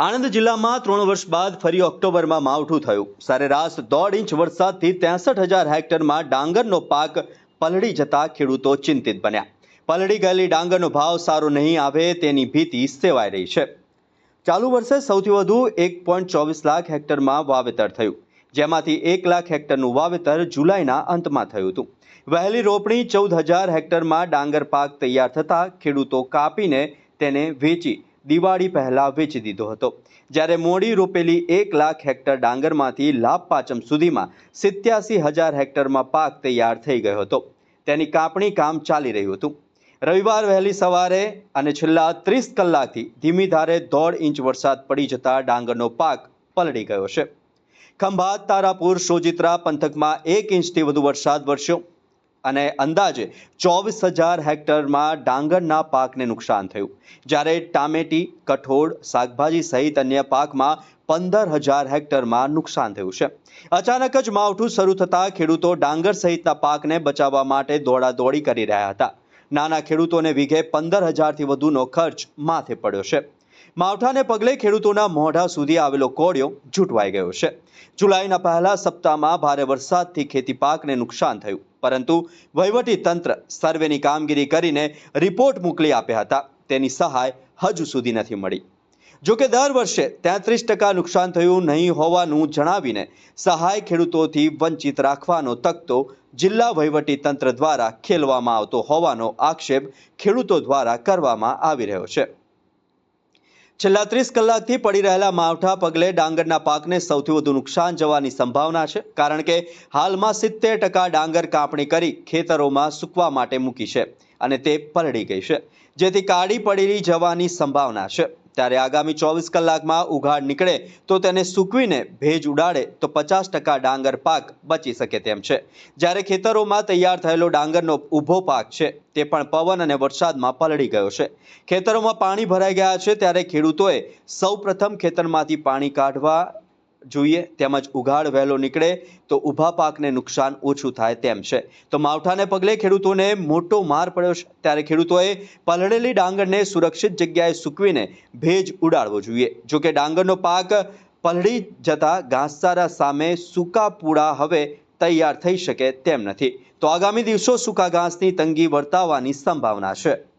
આણંદ જિલ્લામાં ત્રણ વર્ષ બાદ ફરી ઓક્ટોબરમાં માવઠું થયું. સરેરાશ દોઢ ઇંચ વરસાદથી ત્રેસઠ હજાર હેક્ટરમાં ડાંગરનો પાક પલળી જતા ખેડૂતો ચિંતિત બન્યા. પલળી ગયેલી ડાંગરનો ભાવ સારો નહીં આવે તેની ભીતિ સેવાઈ રહી છે. ચાલુ વર્ષે સૌથી વધુ એક પોઈન્ટ ચોવીસ લાખ હેક્ટરમાં વાવેતર થયું. જેમાંથી એક લાખ હેક્ટરનું વાવેતર જુલાઈના અંતમાં થયું હતું. વહેલી રોપણી ચૌદ હજાર હેક્ટરમાં ડાંગર પાક તૈયાર થતાં ખેડૂતો કાપીને તેને વેચી દિવાળી પહેલાં વેચી દીધો હતો. જ્યારે મોડી રોપેલી એક લાખ હેક્ટર ડાંગરમાંથી લાભ પાચમ સુધીમાં સિત્યાસી હજાર હેક્ટરમાં પાક તૈયાર થઈ ગયો હતો. તેની કાપણી કામ ચાલી રહ્યું હતું. રવિવાર વહેલી સવારે અને છેલ્લા ત્રીસ કલાકથી ધીમી ધારે દોઢ ઇંચ વરસાદ પડી જતા ડાંગરનો પાક પલળી ગયો છે. ખંભાત, તારાપુર, સોજિત્રા પંથકમાં એક ઇંચથી વધુ વરસાદ વરસ્યો. અને અંદાજે ચોવીસ હજાર હેક્ટરમાં ડાંગરના પાકને નુકસાન થયું. જ્યારે ટામેટી, કઠોળ, શાકભાજી સહિત અન્ય પાકમાં પંદર હજાર હેક્ટરમાં નુકસાન થયું છે. અચાનક જ માવઠું શરૂ થતાં ખેડૂતો ડાંગર સહિતના પાકને બચાવવા માટે દોડાદોડી કરી રહ્યા હતા. નાના ખેડૂતોને વીઘે પંદર હજારથી વધુનો ખર્ચ માથે પડ્યો છે. માવઠાને પગલે ખેડૂતોના મોઢા સુધી આવેલો કોળિયો છૂટવાઈ ગયો છે. જુલાઈના પહેલા સપ્તાહમાં ભારે વરસાદથી ખેતી પાકને નુકસાન થયું. પરંતુ વહીવટી તંત્ર સર્વેની કામગીરી કરીને રિપોર્ટ મોકલી આપ્યા હતા. તેની સહાય હજુ સુધી નથી મળી. જોકે દર વર્ષે તેત્રીસ ટકા નુકસાન થયું નહીં હોવાનું જણાવીને સહાય ખેડૂતોથી વંચિત રાખવાનો તકતો જિલ્લા વહીવટી તંત્ર દ્વારા ખેલવામાં આવતો હોવાનો આક્ષેપ ખેડૂતો દ્વારા કરવામાં આવી રહ્યો છે. છેલ્લા ત્રીસ કલાકથી પડી રહેલા માવઠા પગલે ડાંગરના પાકને સૌથી વધુ નુકસાન જવાની સંભાવના છે, કારણ કે હાલમાં સિત્તેર ટકા ડાંગર કાપણી કરી ખેતરોમાં સૂકવા માટે મૂકી છે અને તે પલળી ગઈ છે, જેથી કાળી પડી જવાની સંભાવના છે. ત્યારે આગામી ચોવીસ કલાકમાં ઉઘાડ નીકળે તો તેને સૂકવીને ભેજ ઉડાડે તો પચાસ ટકા ડાંગર પાક બચી શકે તેમ છે. જ્યારે ખેતરોમાં તૈયાર થયેલો ડાંગરનો ઊભો પાક છે, તે પણ પવન અને વરસાદમાં પલળી ગયો છે. ખેતરોમાં પાણી ભરાઈ ગયા છે ત્યારે ખેડૂતોએ સૌપ્રથમ ખેતરમાંથી પાણી કાઢવા જોઈએ, તેમજ ઉઘાડ વહેલો નીકળે તો ઊભા પાકને નુકસાન ઓછું થાય તેમ છે. તો માવઠાને પગલે ખેડૂતોને મોટો માર પડ્યો છે. ત્યારે ખેડૂતોએ પલળેલી ડાંગરને સુરક્ષિત જગ્યાએ સૂકવીને ભેજ ઉડાડવો જોઈએ. જો કે ડાંગરનો પાક પલળી જતા ઘાસચારા સામે સૂકા પૂળા હવે તૈયાર થઈ શકે તેમ નથી. તો આગામી દિવસો સૂકા ઘાસની તંગી વર્તાવાની સંભાવના છે.